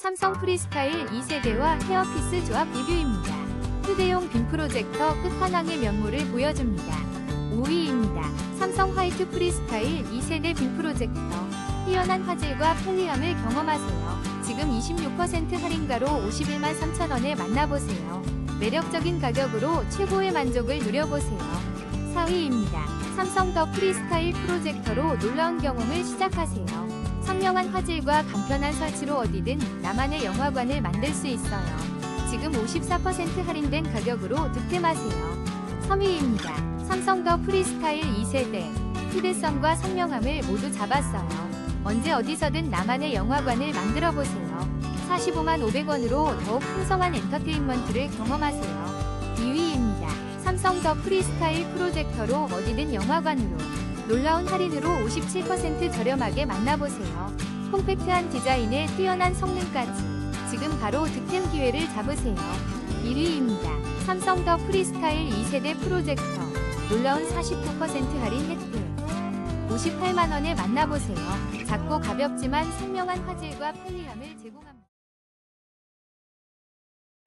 삼성 프리스타일 2세대와 헤어피스 조합 리뷰입니다. 휴대용 빔 프로젝터 끝판왕의 면모를 보여줍니다. 5위입니다. 삼성 화이트 프리스타일 2세대 빔 프로젝터. 뛰어난 화질과 편리함을 경험하세요. 지금 26% 할인가로 51만 3천원에 만나보세요. 매력적인 가격으로 최고의 만족을 누려보세요. 4위입니다. 삼성 더 프리스타일 프로젝터로 놀라운 경험을 시작하세요. 선명한 화질과 간편한 설치로 어디든 나만의 영화관을 만들 수 있어요. 지금 54% 할인된 가격으로 득템하세요. 3위입니다. 삼성 더 프리스타일 2세대. 휴대성과 선명함을 모두 잡았어요. 언제 어디서든 나만의 영화관을 만들어 보세요. 45만 500원으로 더욱 풍성한 엔터테인먼트를 경험하세요. 2위입니다. 삼성 더 프리스타일 프로젝터로 어디든 영화관으로 놀라운 할인으로 57% 저렴하게 만나보세요. 콤팩트한 디자인에 뛰어난 성능까지 지금 바로 득템 기회를 잡으세요. 1위입니다. 삼성 더 프리스타일 2세대 프로젝터 놀라운 49% 할인 혜택 58만원에 만나보세요. 작고 가볍지만 선명한 화질과 편리함을 제공합니다.